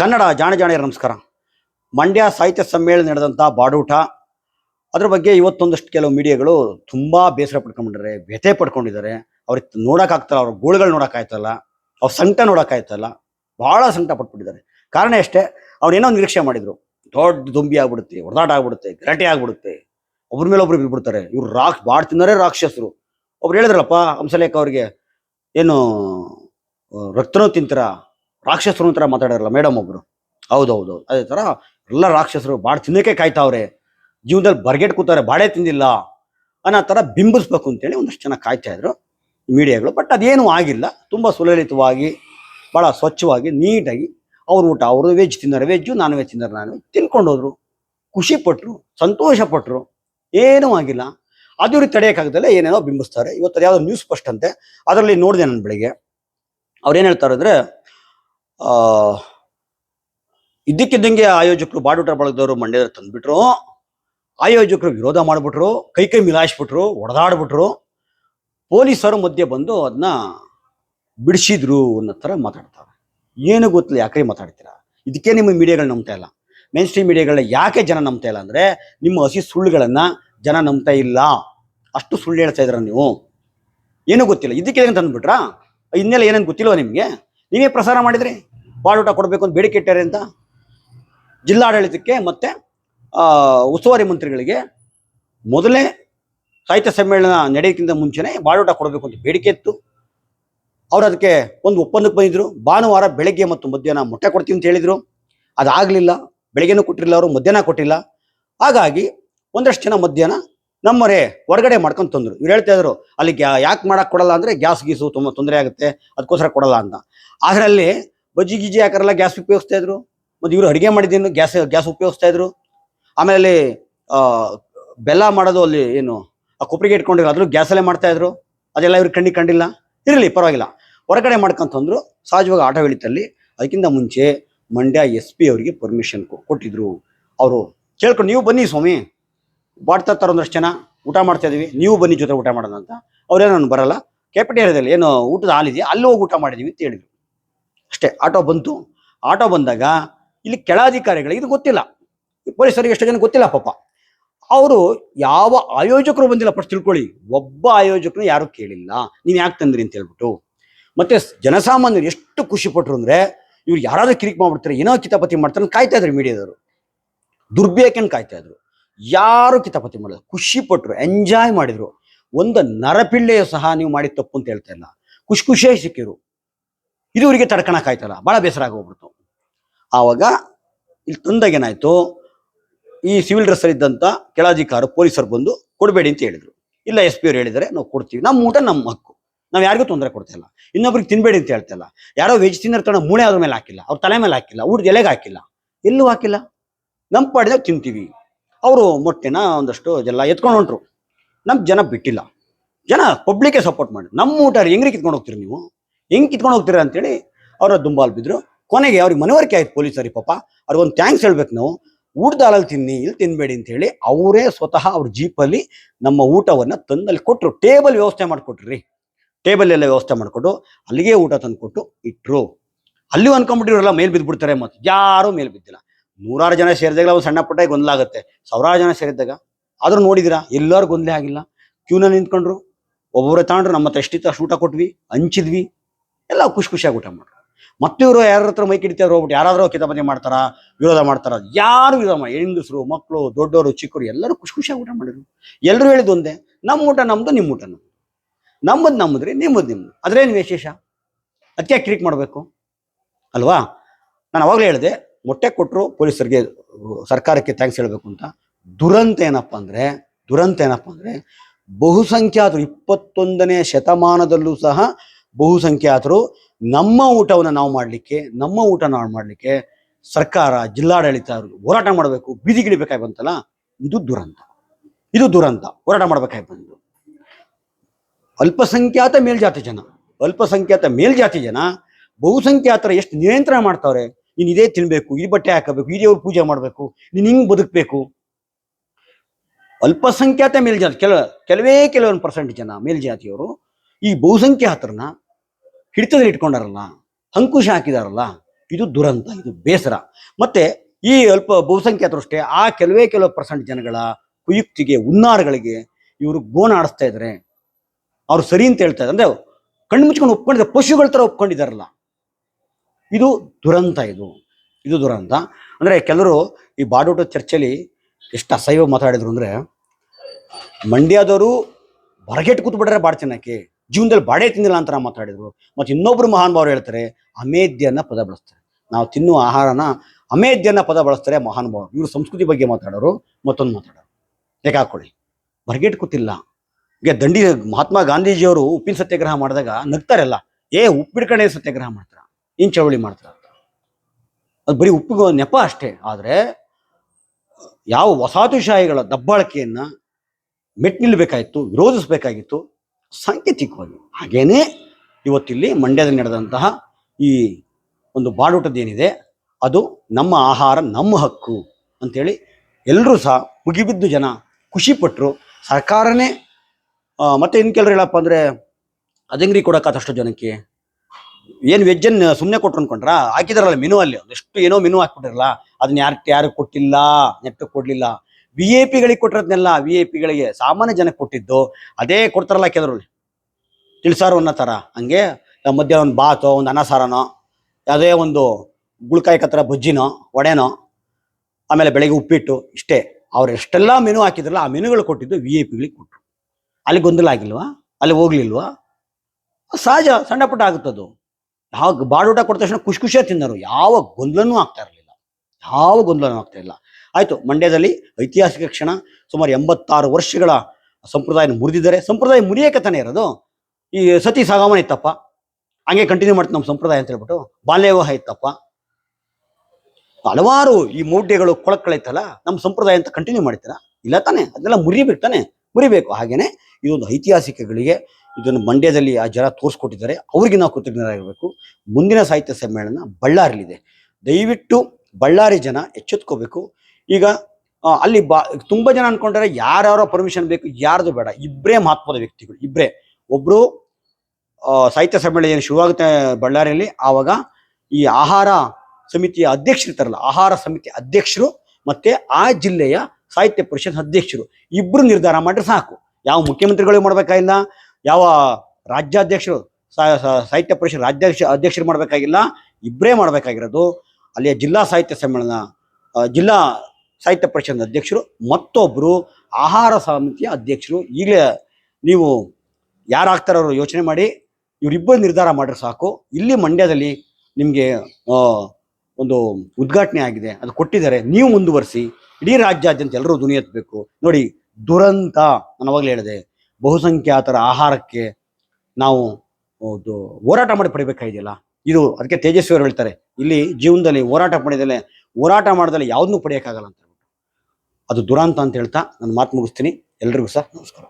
ಕನ್ನಡ ಜಾಣ ಜಾಣಿಯರ ನಮಸ್ಕಾರ. ಮಂಡ್ಯ ಸಾಹಿತ್ಯ ಸಮ್ಮೇಳನ ನಡೆದಂಥ ಬಾಡೂಟ, ಅದ್ರ ಬಗ್ಗೆ ಇವತ್ತೊಂದಷ್ಟು ಕೆಲವು ಮೀಡಿಯಾಗಳು ತುಂಬ ಬೇಸರ ಪಡ್ಕೊಂಡಿದ್ದಾರೆ ವ್ಯಥೆ ಪಡ್ಕೊಂಡಿದ್ದಾರೆ. ಅವ್ರಿಗೆ ನೋಡೋಕ್ಕಾಗ್ತಲ್ಲ ಅವ್ರ ಗೋಳುಗಳು ನೋಡೋಕ್ಕಾಯ್ತಲ್ಲ ಅವ್ರ ಸಂಕಟ ನೋಡೋಕ್ಕಾಯ್ತಲ್ಲ ಭಾಳ ಸಂಕಟ ಪಟ್ಬಿಟ್ಟಿದ್ದಾರೆ. ಕಾರಣ ಅಷ್ಟೇ ಅವ್ರೇನೋ ನಿರೀಕ್ಷೆ ಮಾಡಿದ್ರು. ದೊಡ್ಡ ದುಂಬಿ ಆಗ್ಬಿಡುತ್ತೆ, ಹೊಡೆದಾಟ ಆಗ್ಬಿಡುತ್ತೆ, ಗಲಾಟೆ ಆಗ್ಬಿಡುತ್ತೆ. ಒಬ್ರ ಮೇಲೆ ಒಬ್ರು ಬಿದ್ಬಿಡ್ತಾರೆ. ಇವ್ರು ರಾಕ್ ಬಾಡ್ ತಿನ್ನೋರೇ ರಾಕ್ಷಸರು. ಒಬ್ರು ಹೇಳಿದ್ರಲ್ಲಪ್ಪ, ಹಂಸಲೇಖ ಅವ್ರಿಗೆ, ಏನು, ರಕ್ತನೂ ತಿಂತೀರ? ರಾಕ್ಷಸರು ಒಂಥರ ಮಾತಾಡಿರಲ್ಲ ಮೇಡಮ್ ಒಬ್ರು. ಹೌದೌದು. ಅದೇ ಥರ ಎಲ್ಲ ರಾಕ್ಷಸರು ಬಾಡ್ ತಿನ್ನೋಕೆ ಕಾಯ್ತಾವ್ರೆ. ಜೀವನದಲ್ಲಿ ಬರ್ಗೆಟ್ ಕೂತಾರೆ ಬಾಳೆ ತಿಂದಿಲ್ಲ ಅನ್ನೋ ಥರ ಬಿಂಬಿಸ್ಬೇಕು ಅಂತೇಳಿ ಒಂದಷ್ಟು ಜನ ಕಾಯ್ತಾ ಇದ್ರು ಮೀಡಿಯಾಗಳು. ಬಟ್ ಅದೇನೂ ಆಗಿಲ್ಲ. ತುಂಬ ಸುಲಲಿತವಾಗಿ ಭಾಳ ಸ್ವಚ್ಛವಾಗಿ, ನೀಟಾಗಿ ಅವ್ರ ಊಟ, ಅವರು ವೆಜ್ ತಿನ್ನಾರೆ ವೆಜ್ಜು ನಾನ್ ವೆಜ್ ತಿನ್ನಾರೆ ನಾನು ತಿನ್ಕೊಂಡು ಹೋದ್ರು. ಖುಷಿ ಪಟ್ಟರು ಸಂತೋಷ ಪಟ್ಟರು ಏನೂ ಆಗಿಲ್ಲ. ಅದು ಇವ್ರಿಗೆ ತಡೆಯೋಕ್ಕಾಗದಲ್ಲ ಏನೇನೋ ಬಿಂಬಿಸ್ತಾರೆ. ಇವತ್ತು ಯಾವುದೋ ನ್ಯೂಸ್ ಫಸ್ಟ್ ಅಂತೆ. ಅದರಲ್ಲಿ ನೋಡಿದೆ ನಾನು ಬೆಳಿಗ್ಗೆ. ಏನು ಹೇಳ್ತಾರೆ ಅಂದರೆ ಇದ್ದಕ್ಕಿದ್ದಂಗೆ ಆಯೋಜಕರು ಬಾಡೂಟ ಬಳಗದವರು ಮಂಡ್ಯದಲ್ಲಿ ತಂದ್ಬಿಟ್ರು. ಆಯೋಜಕರು ವಿರೋಧ ಮಾಡಿಬಿಟ್ರು. ಕೈ ಕೈ ಮಿಲಾಯಿಸ್ಬಿಟ್ರು ಹೊಡೆದಾಡ್ಬಿಟ್ರು ಪೊಲೀಸರು ಮಧ್ಯೆ ಬಂದು ಅದನ್ನ ಬಿಡಿಸಿದ್ರು ಅನ್ನೋ ಥರ ಮಾತಾಡ್ತಾರೆ. ಏನು ಗೊತ್ತಿಲ್ಲ ಯಾಕೆ ಮಾತಾಡ್ತೀರಾ? ಇದಕ್ಕೆ ನಿಮ್ಮ ಮೀಡಿಯಾಗಳು ನಂಬ್ತಾ ಇಲ್ಲ. ಮೇನ್ ಸ್ಟ್ರೀಮ್ ಮೀಡಿಯಾಗಳನ್ನ ಯಾಕೆ ಜನ ನಂಬ್ತಾ ಇಲ್ಲ ಅಂದರೆ, ನಿಮ್ಮ ಹಸಿ ಸುಳ್ಳುಗಳನ್ನು ಜನ ನಂಬ್ತಾ ಇಲ್ಲ. ಅಷ್ಟು ಸುಳ್ಳು ಹೇಳ್ತಾ ಇದ್ರ ನೀವು? ಏನೂ ಗೊತ್ತಿಲ್ಲ. ಇದಕ್ಕೆ ಏನು ತಂದುಬಿಟ್ರಾ? ಇನ್ನೆಲ್ಲ ಏನೇನು ಗೊತ್ತಿಲ್ವ ನಿಮಗೆ? ನೀವೇ ಪ್ರಸಾರ ಮಾಡಿದ್ರಿ? ಬಾಡೂಟ ಕೊಡಬೇಕು ಅಂತ ಬೇಡಿಕೆ ಇಟ್ಟಾರೆ ಅಂತ ಜಿಲ್ಲಾಡಳಿತಕ್ಕೆ ಮತ್ತೆ ಉಸ್ತುವಾರಿ ಮಂತ್ರಿಗಳಿಗೆ ಮೊದಲೇ ಸಾಹಿತ್ಯ ಸಮ್ಮೇಳನ ನಡೆಯೋಕ್ಕಿಂತ ಮುಂಚೆನೇ ಬಾಡೂಟ ಕೊಡಬೇಕು ಅಂತ ಬೇಡಿಕೆ ಇತ್ತು. ಅವರು ಅದಕ್ಕೆ ಒಂದು ಒಪ್ಪಂದಕ್ಕೆ ಬಂದಿದ್ದರು ಭಾನುವಾರ ಬೆಳಗ್ಗೆ ಮತ್ತು ಮಧ್ಯಾಹ್ನ ಮೊಟ್ಟೆ ಕೊಡ್ತೀವಿ ಅಂತ ಹೇಳಿದರು. ಅದಾಗಲಿಲ್ಲ. ಬೆಳಗ್ಗೆನೂ ಕೊಟ್ಟಿರಲಿಲ್ಲ ಅವರು, ಮಧ್ಯಾಹ್ನ ಕೊಟ್ಟಿಲ್ಲ. ಹಾಗಾಗಿ ಒಂದಷ್ಟು ಜನ ಮಧ್ಯಾಹ್ನ ನಮ್ಮರೇ ಹೊರಗಡೆ ಮಾಡ್ಕೊಂಡು ತಂದರು. ಇವ್ರು ಹೇಳ್ತಾ ಇದ್ರು, ಅಲ್ಲಿ ಗ್ಯಾ ಯಾಕೆ ಮಾಡೋಕ್ಕೆ ಕೊಡಲ್ಲ ಅಂದರೆ ಗ್ಯಾಸ್ ಗೀಸು ತುಂಬ, ತೊಂದರೆ ಆಗುತ್ತೆ, ಅದಕ್ಕೋಸ್ಕರ ಕೊಡಲ್ಲ ಅಂತ. ಅದರಲ್ಲಿ ಬಜ್ಜಿ ಗಿಜ್ಜಿ ಹಾಕಾರಲ್ಲ ಗ್ಯಾಸ್ ಉಪಯೋಗಿಸ್ತಾ ಇದ್ರು. ಮತ್ತು ಇವರು ಅಡುಗೆ ಮಾಡಿದ್ದೇನು ಗ್ಯಾಸ್ ಗ್ಯಾಸ್ ಉಪಯೋಗಿಸ್ತಾ ಇದ್ರು. ಆಮೇಲೆ ಬೆಲ್ಲ ಮಾಡೋದು ಅಲ್ಲಿ ಏನು, ಆ ಕೊಪ್ಪರಿಗೆ ಇಟ್ಕೊಂಡಿರೋ ಅದ್ರಲ್ಲೂ ಗ್ಯಾಸಲ್ಲೇ ಮಾಡ್ತಾ ಇದ್ರು. ಅದೆಲ್ಲ ಇವ್ರು ಕಂಡಿ ಕಂಡಿಲ್ಲ. ಇರಲಿ, ಪರವಾಗಿಲ್ಲ. ಹೊರಗಡೆ ಮಾಡ್ಕೊಂತಂದ್ರು ಸಹಜವಾಗಿ ಆಟೋ ಇಳಿತಲ್ಲಿ ಅದಕ್ಕಿಂತ ಮುಂಚೆ ಮಂಡ್ಯ ಎಸ್ ಪಿ ಅವರಿಗೆ ಪರ್ಮಿಷನ್ ಕೊಟ್ಟಿದ್ರು. ಅವರು ಕೇಳ್ಕೊಂಡು ನೀವು ಬನ್ನಿ ಸ್ವಾಮಿ. ಬಾಡ್ತಾ ಇರ್ತಾರೆ ಒಂದಷ್ಟು ಜನ, ಊಟ ಮಾಡ್ತಾ ಇದೀವಿ. ನೀವು ಬನ್ನಿ ಜೊತೆ ಊಟ ಮಾಡೋಣ ಅಂತ. ಅವ್ರೇನೋ ನಾನು ಬರಲ್ಲ. ಕೆಪಿಟೇರಿಯಾದಲ್ಲಿ ಏನು ಊಟದ ಹಾಲಿದೆಯಾ ಅಲ್ಲಿ ಹೋಗಿ ಊಟ ಮಾಡಿದೀವಿ ಅಂತ ಹೇಳಿದ್ರು. ಅಷ್ಟೇ, ಆಟೋ ಬಂತು. ಆಟೋ ಬಂದಾಗ ಇಲ್ಲಿ ಕೆಳಾಧಿಕಾರಿಗಳಿಗೆ ಇದು ಗೊತ್ತಿಲ್ಲ. ಪೊಲೀಸರಿಗೆ ಎಷ್ಟು ಜನ ಗೊತ್ತಿಲ್ಲ ಪಾಪ. ಅವರು ಯಾವ ಆಯೋಜಕರು ಬಂದಿಲ್ಲ ಫಸ್ಟ್ ತಿಳ್ಕೊಳ್ಳಿ. ಒಬ್ಬ ಆಯೋಜಕರು ಯಾರು ಕೇಳಿಲ್ಲ. ನೀವು ಯಾಕೆ ತಂದ್ರಿ ಅಂತ ಹೇಳ್ಬಿಟ್ಟು. ಮತ್ತೆ ಜನಸಾಮಾನ್ಯರು ಎಷ್ಟು ಖುಷಿ ಪಟ್ಟರು ಅಂದ್ರೆ, ಇವ್ರು ಯಾರಾದ್ರೂ ಕಿರಿಕ್ ಮಾಡ್ಬಿಡ್ತಾರೆ, ಏನೋ ಕಿತಾಪತಿ ಮಾಡ್ತಾರೆ ಕಾಯ್ತಾ ಇದ್ರು ಮೀಡಿಯಾದವರು. ದುರ್ಬೇಕನ್ ಕಾಯ್ತಾ ಇದ್ರು. ಯಾರು ಕಿತಾಪತಿ ಮಾಡಿದ್ರು ಖುಷಿ ಪಟ್ಟರು ಎಂಜಾಯ್ ಮಾಡಿದ್ರು. ಒಂದು ನರಪಿಳ್ಳೆಯು ಸಹ ನೀವು ಮಾಡಿದ ತಪ್ಪು ಅಂತ ಹೇಳ್ತಾ ಇಲ್ಲ. ಖುಷಿ ಖುಷಿಯಾಗಿ ಸಿಕ್ಕಿರು ಇದು ಇವರಿಗೆ ಆಯ್ತಲ್ಲ ಬಹಳ ಬೇಸರ ಆಗೋಗ್ಬಿಡ್ತು. ಆವಾಗ ಇಲ್ಲಿ ತಂದಾಗ ಏನಾಯ್ತು, ಈ ಸಿವಿಲ್ ಡ್ರೆಸ್ ಇದ್ದಂತ ಕೆಳಾಧಿಕಾರ, ಪೊಲೀಸರು ಬಂದು ಕೊಡಬೇಡಿ ಅಂತ ಹೇಳಿದ್ರು. ಇಲ್ಲ ಎಸ್ ಪಿ ಅವ್ರು ಹೇಳಿದರೆ ನಾವು ಕೊಡ್ತೀವಿ. ನಮ್ಮ ಊಟ ನಮ್ಮ ಹಕ್ಕು. ನಾವು ಯಾರಿಗೂ ತೊಂದರೆ ಕೊಡ್ತಿಲ್ಲ. ಇನ್ನೊಬ್ರಿಗೆ ತಿನ್ಬೇಡಿ ಅಂತ ಹೇಳ್ತಿಲ್ಲ. ಯಾರೋ ವೆಜ್ ತಣ್ಣ ಮೂಳೆ ಅದ್ರ ಮೇಲೆ ಹಾಕಿಲ್ಲ. ಅವ್ರ ತಲೆ ಮೇಲೆ ಹಾಕಿಲ್ಲ. ಊಟದ ಎಲೆಗೆ ಹಾಕಿಲ್ಲ. ಎಲ್ಲೂ ಹಾಕಿಲ್ಲ. ನಮ್ಮ ಪಾಡಿದಾಗ ತಿಂತೀವಿ. ಅವರು ಮೊಟ್ಟೆನ ಒಂದಷ್ಟು ಎಲ್ಲ ಎತ್ಕೊಂಡು ಹೊಂಟ್ರು. ನಮ್ಮ ಜನ ಬಿಟ್ಟಿಲ್ಲ. ಜನ ಪಬ್ಲಿಕ್ಕೆ ಸಪೋರ್ಟ್ ಮಾಡಿ ನಮ್ಮ ಊಟ ಹೆಂಗ್ರಿ ಕಿತ್ಕೊಂಡು ಹೋಗ್ತೀರಿ ನೀವು? ಹೆಂಗ್ ಕಿತ್ಕೊಂಡು ಹೋಗ್ತೀರಾ ಅಂತೇಳಿ ಅವರ ದುಂಬಾಲ್ ಬಿದ್ರು. ಕೊನೆಗೆ ಅವ್ರಿಗೆ ಮನವರಿಕೆ ಆಯ್ತು ಪೊಲೀಸರಿಗೆ ಪಾಪ. ಅವ್ರಿಗೆ ಒಂದು ಥ್ಯಾಂಕ್ಸ್ ಹೇಳ್ಬೇಕು ನಾವು. ಊಟದ ಹಾಲಲ್ಲಿ ತಿನ್ನಿ ಇಲ್ಲಿ ತಿನ್ಬೇಡಿ ಅಂತ ಹೇಳಿ ಅವರೇ ಸ್ವತಃ ಅವ್ರ ಜೀಪಲ್ಲಿ ನಮ್ಮ ಊಟವನ್ನು ತಂದಲ್ಲಿ ಕೊಟ್ಟರು ಟೇಬಲ್ ವ್ಯವಸ್ಥೆ ಮಾಡಿಕೊಟ್ರಿ. ಟೇಬಲ್ ಎಲ್ಲ ವ್ಯವಸ್ಥೆ ಮಾಡಿಕೊಟ್ಟು ಅಲ್ಲಿಗೆ ಊಟ ತಂದು ಇಟ್ಟರು ಅಲ್ಲಿ ಅನ್ಕೊಂಡ್ಬಿಟ್ಟಿರಲ್ಲ ಮೇಲ್ ಬಿದ್ದುಬಿಡ್ತಾರೆ ಮತ್ತು. ಯಾರೂ ಮೇಲೆ ಬಿದ್ದಿಲ್ಲ. ನೂರಾರು ಜನ ಸೇರಿದಾಗ ಅವ್ರು ಸಣ್ಣ ಪುಟ್ಟ ಗೊಂದಲ ಆಗುತ್ತೆ. ಸಾವಿರಾರು ಜನ ಸೇರಿದಾಗ ಆದರೂ ನೋಡಿದಿರಾ, ಎಲ್ಲರೂ ಗೊಂದಲೇ ಆಗಿಲ್ಲ. ಕ್ಯೂನಲ್ಲಿ ನಿಂತ್ಕೊಂಡ್ರು. ಒಬ್ಬೊಬ್ಬರೇ ತಗೊಂಡ್ರು, ನಮ್ಮ ಹತ್ರ ಎಷ್ಟಿತ್ತು ಊಟ ಕೊಟ್ವಿ, ಹಂಚಿದ್ವಿ. ಎಲ್ಲ ಖುಷಿ ಖುಷಿಯಾಗಿ ಊಟ ಮಾಡ್ರು ಮತ್ತೆ ಇವರು ಯಾರ ಹತ್ರ ಮೈ ಕಿಡಿತಾರೆ ಹೋಗ್ಬಿಟ್ಟು ಯಾರಾದರೂ ಕಿತಾಪತಿ ಮಾಡ್ತಾರ, ವಿರೋಧ ಮಾಡ್ತಾರ, ಯಾರು ವಿರೋಧ ಮಾಡಿ, ಹೆಂಗಸರು ಮಕ್ಕಳು ದೊಡ್ಡವರು ಚಿಕ್ಕರು, ಎಲ್ಲರೂ ಖುಷಿ ಖುಷಿಯಾಗಿ ಊಟ ಮಾಡಿದ್ರು. ಎಲ್ಲರೂ ಹೇಳಿದ್ದು ಒಂದೇ, ನಮ್ಮ ಊಟ ನಮ್ಮದು ನಿಮ್ಮ ಊಟ ನಮ್ಮದು ನಮ್ಮದು ರೀ ನಿಮ್ಮದು ನಿಮ್ಮದು. ಅದ್ರೇನು ವಿಶೇಷ? ಅದಕ್ಕೆ ಕ್ರಿಕ್ ಮಾಡಬೇಕು? ಅಲ್ವಾ? ನಾನು ಅವಾಗಲೇ ಹೇಳಿದೆ, ಮೊಟ್ಟೆ ಕೊಟ್ಟರು ಪೊಲೀಸರಿಗೆ, ಸರ್ಕಾರಕ್ಕೆ ಥ್ಯಾಂಕ್ಸ್ ಹೇಳಬೇಕು ಅಂತ. ದುರಂತ ಏನಪ್ಪ ಅಂದ್ರೆ, ದುರಂತ ಏನಪ್ಪ ಅಂದ್ರೆ, ಬಹುಸಂಖ್ಯಾತರು ಇಪ್ಪತ್ತೊಂದನೇ ಶತಮಾನದಲ್ಲೂ ಸಹ ಬಹುಸಂಖ್ಯಾತರು ನಮ್ಮ ಊಟವನ್ನು ನಾವು ಮಾಡಲಿಕ್ಕೆ, ನಮ್ಮ ಊಟ ನಾವು ಮಾಡಲಿಕ್ಕೆ ಸರ್ಕಾರ, ಜಿಲ್ಲಾಡಳಿತ ಹೋರಾಟ ಮಾಡಬೇಕು ಬೀದಿಗಿಳಿಬೇಕಾಗಿ ಬಂತಲ್ಲ ಇದು ದುರಂತ. ಇದು ದುರಂತ. ಹೋರಾಟ ಮಾಡಬೇಕಾಗಿ ಬಂದು ಅಲ್ಪಸಂಖ್ಯಾತ ಮೇಲ್ಜಾತಿ ಜನ, ಅಲ್ಪಸಂಖ್ಯಾತ ಮೇಲ್ಜಾತಿ ಜನ ಬಹುಸಂಖ್ಯಾತರ ಎಷ್ಟು ನಿಯಂತ್ರಣ ಮಾಡ್ತಾವ್ರೆ, ನೀನ್ ಇದೇ ತಿನ್ಬೇಕು, ಈ ಬಟ್ಟೆ ಹಾಕಬೇಕು, ಈ ದೇವ್ರ ಪೂಜೆ ಮಾಡ್ಬೇಕು, ನೀನ್ ಹಿಂಗ್ ಬದುಕಬೇಕು. ಅಲ್ಪಸಂಖ್ಯಾತ ಮೇಲ್ಜಾತಿ, ಕೆಲ, ಕೆಲವೇ ಕೆಲವೊಂದು ಪರ್ಸೆಂಟ್ ಜನ ಮೇಲ್ಜಾತಿಯವರು ಈ ಬಹುಸಂಖ್ಯಾತರನ್ನ ಹಿಡಿತದಲ್ಲಿ ಇಟ್ಕೊಂಡಾರಲ್ಲ ಅಂಕುಶ ಹಾಕಿದಾರಲ್ಲ, ಇದು ದುರಂತ, ಇದು ಬೇಸರ. ಮತ್ತೆ ಈ ಅಲ್ಪ ಬಹುಸಂಖ್ಯಾತರು ಅಷ್ಟೇ ಆ ಕೆಲವೇ ಕೆಲವು ಪರ್ಸೆಂಟ್ ಜನಗಳ ಕುಯುಕ್ತಿಗೆ ಉನ್ನಾರಗಳಿಗೆ ಇವರು ಗೋಣ ಆಡಿಸ್ತಾ ಇದ್ದಾರೆ ಅವ್ರು ಸರಿ ಅಂತ ಹೇಳ್ತಾ ಇದ್ದಾರೆ ಅಂದ್ರೆ ಕಣ್ಣು ಮುಚ್ಕೊಂಡು ಒಪ್ಕೊಂಡಿದ್ದಾರೆ ಪಶುಗಳ ತರ ಒಪ್ಕೊಂಡಿದಾರಲ್ಲ. ಇದು ದುರಂತ ಇದು. ಇದು ದುರಂತ. ಅಂದ್ರೆ ಕೆಲವರು ಈ ಬಾಡೂಟ ಚರ್ಚೆಲಿ ಎಷ್ಟು ಅಸಹ್ಯ ಮಾತಾಡಿದ್ರು ಅಂದ್ರೆ, ಮಂಡ್ಯದವರು ಹೊರಗೆಟ್ಟು ಕೂತ್ಬಿಟ್ರೆ ಬಾಡ್ ತಿನ್ನಕ್ಕೆ ಜೀವನದಲ್ಲಿ ಬಾಡೆ ತಿಂದಿಲ್ಲ ಅಂತ ಮಾತಾಡಿದ್ರು. ಮತ್ತೆ ಇನ್ನೊಬ್ರು ಮಹಾನ್ ಭಾವರು ಹೇಳ್ತಾರೆ ಅಮೇದ್ಯನ ಪದ ಬಳಸ್ತಾರೆ. ನಾವು ತಿನ್ನುವ ಆಹಾರನ ಅಮೇದ್ಯನ ಪದ ಬಳಸ್ತಾರೆ ಮಹಾನುಭಾವರು ಇವರು ಸಂಸ್ಕೃತಿ ಬಗ್ಗೆ ಮಾತಾಡೋರು, ಮತ್ತೊಂದು ಮಾತಾಡೋರು. ಲೆಕ್ಕ ಹಾಕೊಳ್ಳಿ. ಹೊರಗೆಟ್ಟು ಕೂತಿಲ್ಲ. ಈಗ ದಂಡಿ ಮಹಾತ್ಮ ಗಾಂಧೀಜಿಯವರು ಉಪ್ಪಿನ ಸತ್ಯಾಗ್ರಹ ಮಾಡಿದಾಗ ನಗ್ತಾರಲ್ಲ, ಏ, ಉಪ್ಪಿಡ್ಕಣೆ ಸತ್ಯಾಗ್ರಹ ಮಾಡ್ತಾರ? ಇನ್ ಚಳವಳಿ ಮಾಡ್ತಾರ? ಅದು ಬರೀ ಉಪ್ಪಿಗೆ ನೆಪ ಅಷ್ಟೇ. ಆದರೆ ಯಾವ ವಸಾಹತುಶಾಹಿಗಳ ದಬ್ಬಾಳಿಕೆಯನ್ನ ಮೆಟ್ ನಿಲ್ಬೇಕಾಗಿತ್ತು ವಿರೋಧಿಸಬೇಕಾಗಿತ್ತು. ಸಾಂಕೇತಿಕವಾಗಿ. ಹಾಗೇನೇ ಇವತ್ತಿಲ್ಲಿ ಮಂಡ್ಯದಲ್ಲಿ ನಡೆದಂತಹ ಈ ಒಂದು ಬಾಡೂಟದೇನಿದೆ ಅದು ನಮ್ಮ ಆಹಾರ, ನಮ್ಮ ಹಕ್ಕು ಅಂಥೇಳಿ ಎಲ್ಲರೂ ಸಹ ಮುಗಿಬಿದ್ದು ಜನ ಖುಷಿಪಟ್ಟರು ಸರ್ಕಾರನೇ ಮತ್ತೆ ಇನ್ನು ಕೆಲವರು ಹೇಳಪ್ಪ ಅಂದರೆ ಅದಂಗ್ರಿ ಕೊಡೋಕ್ಕಾದಷ್ಟು ಜನಕ್ಕೆ? ಏನು ವೆಜ್ಜನ್ನು ಸುಮ್ಮನೆ ಕೊಟ್ರು ಅನ್ಕೊಂಡ್ರ? ಹಾಕಿದಾರಲ್ಲ ಮೆನು ಅಲ್ಲಿ. ಎಷ್ಟು ಏನೋ ಮೆನು ಹಾಕ್ಬಿಟ್ಟಿರಲ್ಲ. ಅದನ್ನ ಯಾರು ಯಾರು ಕೊಟ್ಟಿಲ್ಲ, ನೆಟ್ಟು ಕೊಡ್ಲಿಲ್ಲ. ವಿ ಎ ಪಿಗಳಿಗೆ ಕೊಟ್ಟಿರೋದ್ನೆಲ್ಲ ವಿ ಎ ಪಿಗಳಿಗೆ ಸಾಮಾನ್ಯ ಜನಕ್ಕೆ ಕೊಟ್ಟಿದ್ದು, ಅದೇ ಕೊಡ್ತಾರಲ್ಲ ಕೆಲವರು ತಿಳಿಸಾರು ಅನ್ನೋ ಥರ. ಹಂಗೆ ಮಧ್ಯ ಒಂದು ಬಾತೋ, ಒಂದು ಅನ್ನ ಸಾರನೋ ಯಾವುದೇ ಒಂದು ಗುಳ್ಕಾಯಿ ಕತ್ತರ ಬಜ್ಜಿನೋ, ವಡೆನೋ, ಆಮೇಲೆ ಬೆಳಗ್ಗೆ ಉಪ್ಪಿಟ್ಟು, ಇಷ್ಟೇ. ಅವ್ರು ಎಷ್ಟೆಲ್ಲ ಮೆನು ಹಾಕಿದ್ರಲ್ಲ, ಆ ಮೆನುಗಳು ಕೊಟ್ಟಿದ್ದು ವಿ ಎ ಪಿಗಳಿಗೆ ಕೊಟ್ಟರು ಅಲ್ಲಿ ಗೊಂದಲ ಆಗಿಲ್ವಾ? ಅಲ್ಲಿ ಹೋಗ್ಲಿಲ್ವಾ? ಸಹಜ, ಸಣ್ಣ ಪುಟ್ಟ ಆಗುತ್ತದು ಯಾವ ಬಾಡೂಟ ಕೊಟ್ಟ ತಕ್ಷಣ ಖುಷಿ ಖುಷಿಯಾಗಿ ತಿನ್ನೋರು ಯಾವ ಗೊಂದಲನೂ ಆಗ್ತಾ ಇರಲಿಲ್ಲ. ಯಾವ ಗೊಂದಲನೂ ಆಗ್ತಾ ಇಲ್ಲ. ಆಯ್ತು, ಮಂಡ್ಯದಲ್ಲಿ ಐತಿಹಾಸಿಕ ಕ್ಷಣ. ಸುಮಾರು ಎಂಬತ್ತಾರು ವರ್ಷಗಳ ಸಂಪ್ರದಾಯ ಮುರಿದಿದ್ದಾರೆ. ಸಂಪ್ರದಾಯ ಮುರಿಯಕ್ಕೆ ತಾನೇ ಇರೋದು? ಈ ಸತಿ ಸಾಗಮನ ಇತ್ತಪ್ಪ ಹಂಗೆ ಕಂಟಿನ್ಯೂ ಮಾಡ್ತೀವಿ ನಮ್ಮ ಸಂಪ್ರದಾಯ ಅಂತ ಹೇಳ್ಬಿಟ್ಟು ಬಾಲ್ಯ ವಿವಾಹ ಇತ್ತಪ್ಪ. ಹಲವಾರು ಈ ಮೌಢ್ಯಗಳು ಕೊಳಕ್ಕಳೈತಲ್ಲ ನಮ್ಮ ಸಂಪ್ರದಾಯ ಅಂತ ಕಂಟಿನ್ಯೂ ಮಾಡ್ತೀರಾ? ಇಲ್ಲ ತಾನೆ ಅದನ್ನೆಲ್ಲ ಮುರಿಬೇಕು ತಾನೆ, ಮುರಿಬೇಕು. ಹಾಗೇನೆ ಇದೊಂದು ಐತಿಹಾಸಿಕಗಳಿಗೆ ಇದನ್ನು ಮಂಡ್ಯದಲ್ಲಿ ಆ ಜನ ತೋರಿಸ್ಕೊಟ್ಟಿದ್ದಾರೆ. ಅವ್ರಿಗೆ ನಾವು ಕೃತಜ್ಞರಾಗಿರಬೇಕು. ಮುಂದಿನ ಸಾಹಿತ್ಯ ಸಮ್ಮೇಳನ ಬಳ್ಳಾರಿಲಿದೆ. ದಯವಿಟ್ಟು ಬಳ್ಳಾರಿ ಜನ ಎಚ್ಚೆತ್ಕೋಬೇಕು. ಈಗ ಅಲ್ಲಿ ಬಾ, ತುಂಬಾ ಜನ ಅನ್ಕೊಂಡ್ರೆ ಯಾರ್ಯಾರೋ ಪರ್ಮಿಷನ್ ಬೇಕು, ಯಾರ್ದು ಬೇಡ. ಇಬ್ಬರೇ ಮಹತ್ವದ ವ್ಯಕ್ತಿಗಳು ಇಬ್ಬರೇ ಒಬ್ರು ಸಾಹಿತ್ಯ ಸಮ್ಮೇಳನ ಶುರುವಾಗುತ್ತೆ ಬಳ್ಳಾರಿಯಲ್ಲಿ, ಆವಾಗ ಈ ಆಹಾರ ಸಮಿತಿಯ ಅಧ್ಯಕ್ಷರು ಇರ್ತಾರಲ್ಲ, ಆಹಾರ ಸಮಿತಿ ಅಧ್ಯಕ್ಷರು ಮತ್ತೆ ಆ ಜಿಲ್ಲೆಯ ಸಾಹಿತ್ಯ ಪರಿಷತ್ ಅಧ್ಯಕ್ಷರು. ಇಬ್ರು ನಿರ್ಧಾರ ಮಾಡಿದ್ರೆ ಸಾಕು. ಯಾವ ಮುಖ್ಯಮಂತ್ರಿಗಳು ಮಾಡ್ಬೇಕಾಗಿಲ್ಲ, ಯಾವ ರಾಜ್ಯಾಧ್ಯಕ್ಷರು ಸಾಹಿತ್ಯ ಪರಿಷತ್ ರಾಜ್ಯಾಧ್ಯಕ್ಷ, ಅಧ್ಯಕ್ಷರು ಮಾಡಬೇಕಾಗಿಲ್ಲ ಇಬ್ಬರೇ ಮಾಡಬೇಕಾಗಿರೋದು. ಅಲ್ಲಿಯ ಜಿಲ್ಲಾ ಸಾಹಿತ್ಯ ಸಮ್ಮೇಳನ ಜಿಲ್ಲಾ ಸಾಹಿತ್ಯ ಪರಿಷತ್ ಅಧ್ಯಕ್ಷರು ಮತ್ತೊಬ್ಬರು ಆಹಾರ ಸಮಿತಿಯ ಅಧ್ಯಕ್ಷರು, ಈಗಲೇ ನೀವು ಯಾರಾಗ್ತಾರೋ ಯೋಚನೆ ಮಾಡಿ ಇವರಿಬ್ಬರು ನಿರ್ಧಾರ ಮಾಡಿದ್ರೆ ಸಾಕು. ಇಲ್ಲಿ ಮಂಡ್ಯದಲ್ಲಿ ನಿಮಗೆ ಒಂದು ಉದ್ಘಾಟನೆ ಆಗಿದೆ. ಅದು ಕೊಟ್ಟಿದ್ದಾರೆ. ನೀವು ಮುಂದುವರಿಸಿ. ಇಡೀ ರಾಜ್ಯಾದ್ಯಂತ ಎಲ್ಲರೂ ಧ್ವನಿ ಎತ್ತಬೇಕು. ನೋಡಿ, ದುರಂತ, ನಾನು ಅವಾಗಲೇ ಹೇಳಿದೆ. ಬಹುಸಂಖ್ಯಾತರ ಆಹಾರಕ್ಕೆ ನಾವು ಒಂದು ಹೋರಾಟ ಮಾಡಿ ಪಡಿಬೇಕಾಗಿದೆಯಲ್ಲ? ಇದು ಅದಕ್ಕೆ ತೇಜಸ್ವಿ ಅವರು ಹೇಳ್ತಾರೆ. ಇಲ್ಲಿ ಜೀವನದಲ್ಲಿ ಹೋರಾಟ ಪಡೆದಲೆ ಹೋರಾಟ ಮಾಡಿದಲ್ಲಿ ಯಾವುದನ್ನೂ ಪಡೆಯೋಕ್ಕಾಗಲ್ಲ ಅಂತ. ಅದು ದುರಂತ ಅಂತ ಹೇಳ್ತಾ ನನ್ನ ಮಾತು ಮುಗಿಸ್ತೀನಿ. ಎಲ್ರಿಗೂ ಸಹ ನಮಸ್ಕಾರ.